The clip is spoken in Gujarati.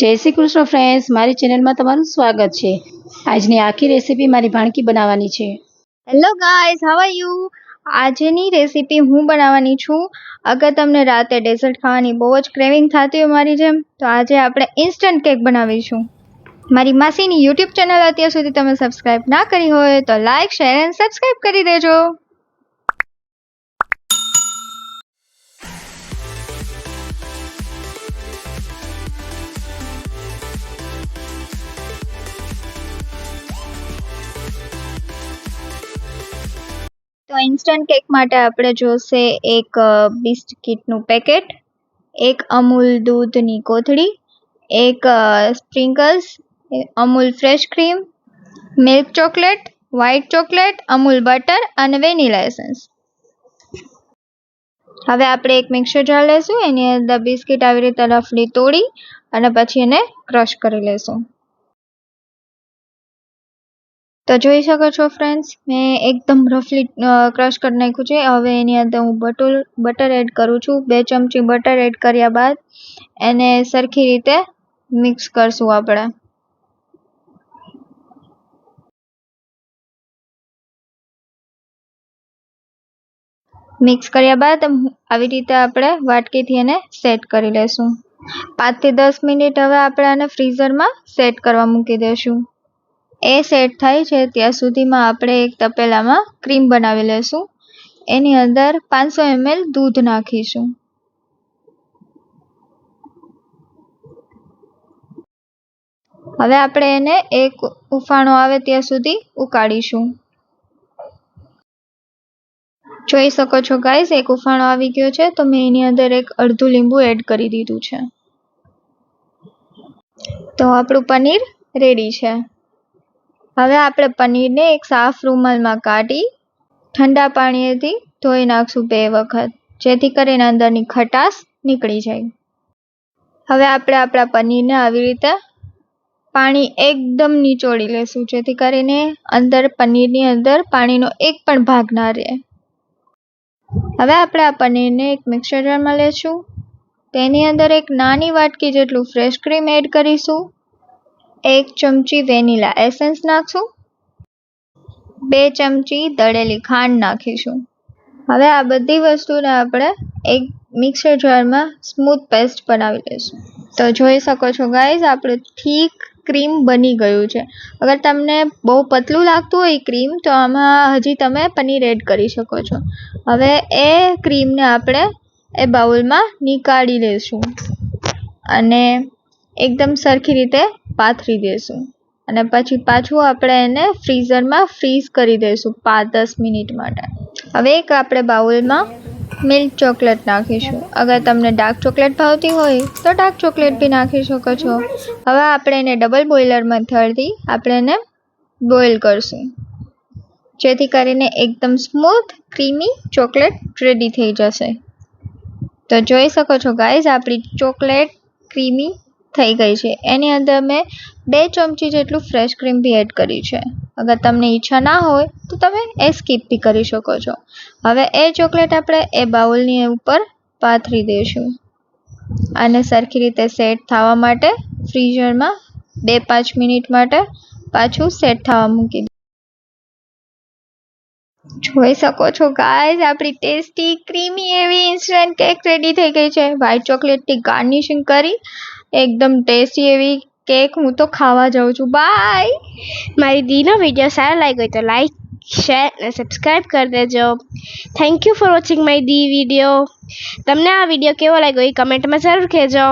જય શ્રી કૃષ્ણ ફ્રેન્ડ્સ મારી ચેનલમાં તમારું સ્વાગત છે. આજની આખી રેસીપી મારી ભાણકી બનાવવાની છે. Hello guys how are you આજની રેસીપી હું બનાવવાની છું. અગર તમને રાતે ડેઝર્ટ ખાવાની બહુ જ ક્રેવિંગ થતી હોય મારી જેમ, તો આજે આપણે ઇન્સ્ટન્ટ કેક બનાવીશું. મારી માસીની યુટ્યુબ ચેનલ અત્યાર સુધી તમે સબસ્ક્રાઈબ ના કરી હોય તો લાઇક શેર એન્ડ સબસ્ક્રાઈબ કરી દેજો. ઇન્સ્ટન્ટ કેક માટે આપણે જોશે એક બિસ્કીટનું પેકેટ એક અમૂલ દૂધની કોથળી, એક sprinkles Amul fresh cream milk chocolate white chocolate Amul butter અને વેનીલા એસન્સ હવે આપણે એક મિક્સર જાર લેશું, એની અંદર બિસ્કિટ આવી રીતે રફલી તોડી અને પછી એને ક્રશ કરી લેશું. તો જોઈ શકો છો ફ્રેન્ડ્સ મેં એકદમ રફલી ક્રશ કરી નાખ્યું છે. હવે એની અંદર હું બટર બટર એડ કરું છું. બે ચમચી બટર એડ કર્યા બાદ એને સરખી રીતે મિક્સ કરશું આપણે. મિક્સ કર્યા બાદ આવી રીતે આપણે વાટકીથી એને સેટ કરી લેશું. પાંચથી દસ મિનિટ હવે આપણે આને ફ્રીઝરમાં સેટ કરવા મૂકી દઈશું. એ સેટ થાય છે, ત્યાં સુધીમાં આપણે એક તપેલામાં ક્રીમ બનાવી લેશું. એની અંદર પાંચસો એમએલ દૂધ નાખીશું. હવે આપણે એને એક ઉફાણો આવે ત્યાં સુધી ઉકાળીશું. જોઈ શકો છો ગાઈઝ એક ઉફાણો આવી ગયો છે, તો મેં એની અંદર એક અડધું લીંબુ એડ કરી દીધું છે. તો આપણું પનીર રેડી છે. હવે આપણે પનીરને એક સાફ રૂમાલમાં કાઢી ઠંડા પાણીએથી ધોઈ નાખશું બે વખત, જેથી કરીને અંદરની ખટાશ નીકળી જાય. હવે આપણે આપણા પનીરને આવી રીતે પાણી એકદમ નીચોડી લેશું, જેથી કરીને અંદર, પનીરની અંદર પાણીનો એક પણ ભાગ ના રહે. હવે આપણે આ પનીરને એક મિક્સર જારમાં લેશું. તેની અંદર એક નાની વાટકી જેટલું ફ્રેશ ક્રીમ એડ કરીશું. એક ચમચી વેનીલા એસેન્સ નાખશું. બે ચમચી દળેલી ખાંડ નાખીશું. હવે આ બધી વસ્તુને આપણે એક મિક્સર જારમાં સ્મૂથ પેસ્ટ બનાવી લઈશું. તો જોઈ શકો છો ગાઈઝ, આપણું ઠીક ક્રીમ બની ગયું છે. અગર તમને બહુ પતલું લાગતું હોય ક્રીમ, તો આમાં હજી તમે પનીર એડ કરી શકો છો. હવે એ ક્રીમને આપણે એ બાઉલમાં નીકાળી લઈશું. અને એકદમ સરખી રીતે પાથરી દઈશું અને પછી પાછું આપણે એને ફ્રીઝરમાં ફ્રીઝ કરી દઈશું પાંચ દસ મિનિટ માટે. હવે એક આપણે બાઉલમાં મિલ્ક ચોકલેટ નાખીશું. અગર તમને ડાર્ક ચોકલેટ ભાવતી હોય, તો ડાર્ક ચોકલેટ બી નાખી શકો છો. હવે આપણે એને ડબલ બોઇલર મેથડથી આપણે એને બોઇલ કરશું. જેથી કરીને એકદમ સ્મૂથ ક્રીમી ચોકલેટ રેડી થઈ જશે. તો જોઈ શકો છો ગાઈઝ આપણી ચોકલેટ ક્રીમી થઈ ગઈ છે. એની અંદર મેં બે ચમચી જેટલું ફ્રેશ ક્રીમ બી એડ કરી છે. અગર તમને ઈચ્છા ના હોય, તો તમે એ સ્કીપ બી કરી શકો છો. હવે એ ચોકલેટ આપણે એ બાઉલની ઉપર પાથરી દઈશું. અને સરખી રીતે સેટ થવા માટે ફ્રીઝરમાં બે પાંચ મિનિટ માટે પાછું સેટ થવા મૂકી જોઈ શકો છો ગાઈઝ આપણી ટેસ્ટી ક્રીમી એવી ઇન્સ્ટન્ટ કેક રેડી થઈ ગઈ છે. વ્હાઈટ ચોકલેટથી ગાર્નિશિંગ કરી એકદમ ટેસ્ટી એવી કેક હું તો ખાવા જાઉં છું. બાય મારી દીનો વીડિયો સારો લાગ્યો તો લાઈક શેર અને સબસ્ક્રાઈબ કરી દેજો. Thank you for watching my the video તમને આ વીડિયો કેવો લાગ્યો એ કમેન્ટમાં જરૂર કહેજો.